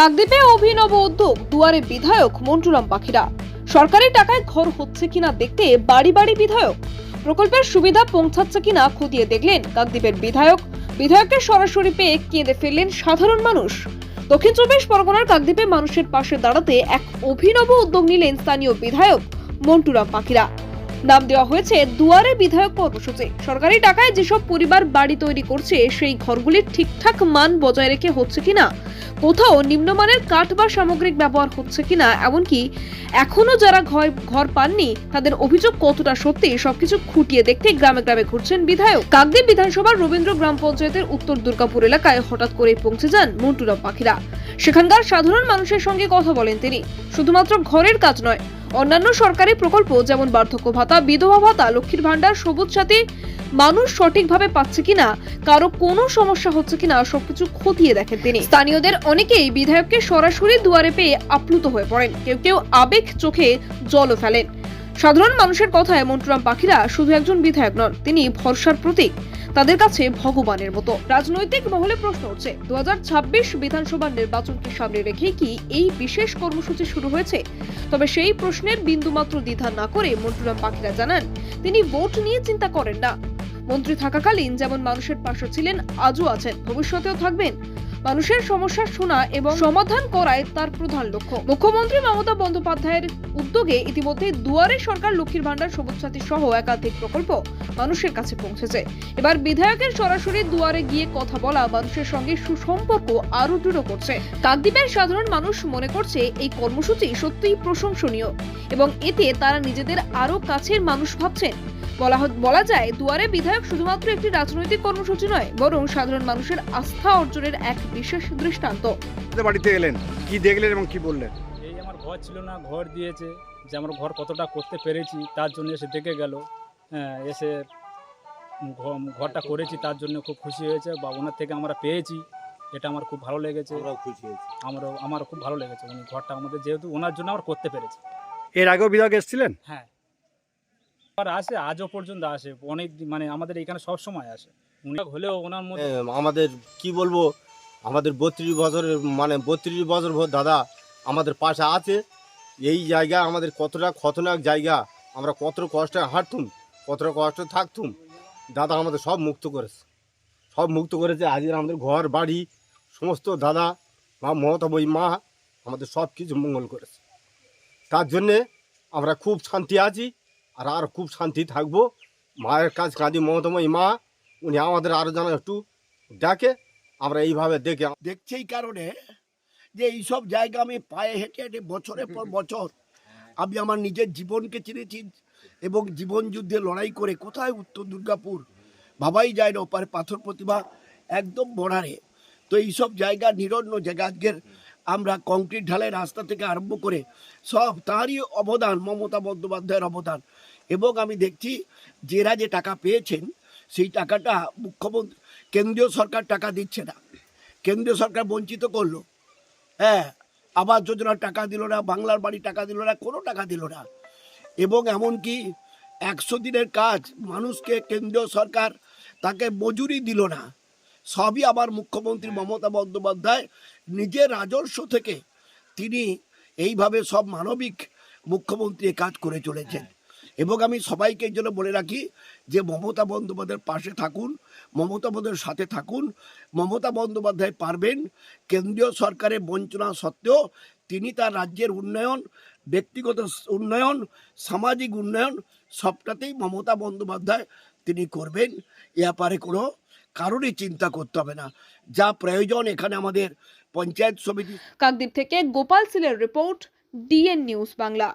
কাকদ্বীপে অভিনব উদ্যোগ, দুয়ারে বিধায়ক মন্টুরাম পাখিরা। সরকারি টাকায় ঘর হচ্ছে কিনা দেখতে বাড়ি বাড়ি বিধায়ক। প্রকল্পের সুবিধা পৌঁছাচ্ছে কিনা খতিয়ে দেখলেন কাকদ্বীপের বিধায়ক। বিধায়ককে সরাসরি পেয়ে কেঁদে ফেললেন সাধারণ মানুষ। দক্ষিণ চব্বিশ পরগনার কাকদ্বীপে মানুষের পাশে দাঁড়াতে এক অভিনব উদ্যোগ নিলেন স্থানীয় বিধায়ক মন্টুরাম পাখিরা। নাম দেওয়া হয়েছে দুয়ারে বিধায়ক কর্মসূচি। সরকারি টাকায় যেসব পরিবার বাড়ি তৈরি করছে, সেই ঘরগুলির ঠিকঠাক মান বজায় রেখে হচ্ছে কিনা? কোথাও নিম্নমানের কাঠ বা সামগ্রিক ব্যবহার হচ্ছে কিনা? এমনকি এখনও যারা ঘর ঘর পাননি, তাদের অভিযোগ কতটা সত্যি, সবকিছু খুঁটিয়ে দেখতে গ্রামে গ্রামে ঘুরছেন বিধায়ক। কাকদ্বীপ বিধানসভার রবীন্দ্র গ্রাম পঞ্চায়েতের উত্তর দুর্গাপুর এলাকায় হঠাৎ করে পৌঁছে যান মন্টুরাম পাখিরা সেখানকার সাধারণ মানুষের সঙ্গে কথা বলেন তিনি। শুধুমাত্র ঘরের কাজ নয় অন্যান্য সরকারি প্রকল্প যেমন বার্ধক্য ভাতা, বিধবা ভাতা, লক্ষ্মীর ভান্ডার সবুজ সাথী মানুষ সঠিকভাবে পাচ্ছে কিনা, কারও কোনো সমস্যা হচ্ছে কিনা, সবকিছু খতিয়ে দেখেন তিনি। স্থানীয়দের অনেকেই বিধায়ককে সরাসরি দুয়ারে পেয়ে আপ্লুত হয়ে পড়েন। কেউ কেউ আবেগ চোখে জলও ফেলেন। সাধারণ মানুষের কথায় মন্টুরাম পাখিরা শুধু একজন বিধায়ক নন, তিনি ভরসার প্রতীক। তাদের কাছে ভগবানের মতো। রাজনৈতিক মহলে প্রশ্ন উঠছে দু বিধানসভা নির্বাচনকে সামনে রেখে কি এই বিশেষ কর্মসূচি শুরু হয়েছে? তবে সেই প্রশ্নের বিন্দুমাত্র দ্বিধা না করে মন্টুরাম পাখিরা জানান, তিনি ভোট নিয়ে চিন্তা করেন না। মন্ত্রী থাকাকালীন যেমন মানুষের পাশে ছিলেন, আজও আছেন, ভবিষ্যতেও থাকবেন। মানুষের সমস্যা শোনা এবং সমাধান করাই তার প্রধান লক্ষ্য। মুখ্যমন্ত্রী মমতা বন্দ্যোপাধ্যায়ের উদ্যোগে ইতিমধ্যে দুয়ারে সরকার, লক্ষ্মীর ভান্ডার সবুজ সাথী সহ একাধিক প্রকল্প মানুষের কাছে পৌঁছেছে। এবার বিধায়কের সরাসরি দুয়ারে গিয়ে কথা বলা মানুষের সঙ্গে সুসম্পর্ক আরও দৃঢ় করছে। কাকদ্বীপের সাধারণ মানুষ মনে করছে এই কর্মসূচি সত্যিই প্রশংসনীয় এবং এতে তারা নিজেদের আরও কাছের মানুষ ভাবছেন। বলা হ- বলা যায় দুয়ারে বিধায়ক শুধুমাত্র একটি রাজনৈতিক কর্মসূচি নয় বরং সাধারণ মানুষের আস্থা অর্জনের এক বিশেষ দৃষ্টান্ত। বাড়িতে এলেন? কি দেখলেন এবং কি বললেন? এই আমার ঘর ছিল না ঘর দিয়েছে যে আমার ঘর কতটা করতে পেরেছি তার জন্য এসে দেখে গেল। হ্যাঁ এসে ঘরটা করেছি তার জন্য খুব খুশি হয়েছে বা ওনার থেকে আমরা পেয়েছি এটা আমার খুব ভালো লেগেছে। আমরাও খুশি হয়েছি। আমারও আমার খুব ভালো লেগেছে উনি ঘরটা আমাদের যেহেতু ওনার জন্য আমরা করতে পেরেছি। এর আগেও বিধায়ক এসেছিলেন? হ্যাঁ। আর আসে, আজও পর্যন্ত আসে। অনেক মানে আমাদের এখানে সব সময় আসে। হলেও ওনার মধ্যে আমাদের, কি বলব, আমাদের বত্রিশ বছরের মানে বত্রিশ বছর ভোর দাদা আমাদের পাশে আছে। এই জায়গা আমাদের কতটা খতরনাক জায়গা। আমরা কত কষ্টে হাঁটতুম কতটা কষ্ট থাকতুম। দাদা আমাদের সব মুক্ত করেছে। সব মুক্ত করেছে। আজকে আমাদের ঘর, বাড়ি, সমস্ত দাদা, মা, মমতা বই, মা, আমাদের সব কিছু মঙ্গল করেছে। তার জন্যে আমরা খুব শান্তি আছি। আর আর খুব শান্তি থাকব। মায়ের কাজ কাঁদি মমতাময়ী মা, উনি আমাদের আরও যেন একটু দেখে, আমরা এইভাবে দেখে দেখছি এই কারণে যে এইসব জায়গা আমি পায়ে হেঁটে হেঁটে বছরের পর বছর আমি আমার নিজের জীবনকে চিনেছি এবং জীবন যুদ্ধে লড়াই করে কোথায় উত্তর দুর্গাপুর? ভাবাই যায় না ওপারে পাথর প্রতিভা একদম বর্ডারে। তো এইসব জায়গা, নিরন্ন জায়গা আজকের আমরা কংক্রিট ঢালাই রাস্তা থেকে আরম্ভ করে সব তারই অবদান, মমতা বন্দ্যোপাধ্যায়ের অবদান। এবং আমি দেখছি যেরা যে টাকা পেয়েছেন, সেই টাকাটা মুখ্যমন্ত্রী, কেন্দ্রীয় সরকার টাকা দিচ্ছে না। কেন্দ্রীয় সরকার বঞ্চিত করল। হ্যাঁ আবাস যোজনার টাকা দিল না, বাংলার বাড়ি টাকা দিল না, কোনো টাকা দিল না। এবং এমনকি একশো দিনের কাজ মানুষকে কেন্দ্রীয় সরকার তাকে মজুরি দিল না। সবই আবার মুখ্যমন্ত্রী মমতা বন্দ্যোপাধ্যায় নিজের রাজস্ব থেকে তিনি এইভাবে সব মানবিক মুখ্যমন্ত্রী কাজ করে চলেছেন। এবং আমি সবাইকে এই জন্য বলে রাখি যে মমতা বন্দ্যোপাধ্যায়ের পাশে থাকুন, মমতা বন্দ্যোপাধ্যায়ের সাথে থাকুন। মমতা বন্দ্যোপাধ্যায় পারবেন, কেন্দ্রীয় সরকারের বঞ্চনা সত্ত্বেও তিনি তার রাজ্যের উন্নয়ন, ব্যক্তিগত উন্নয়ন, সামাজিক উন্নয়ন সবটাতেই মমতা বন্দ্যোপাধ্যায় তিনি করবেন। এ ব্যাপারে কোনো কারণে চিন্তা করতে হবে না। যা প্রয়োজন এখানে আমাদের পঞ্চায়েত সমিতি কাকদ্বীপ থেকে গোপাল সিলের রিপোর্ট, ডিএন নিউজ বাংলা।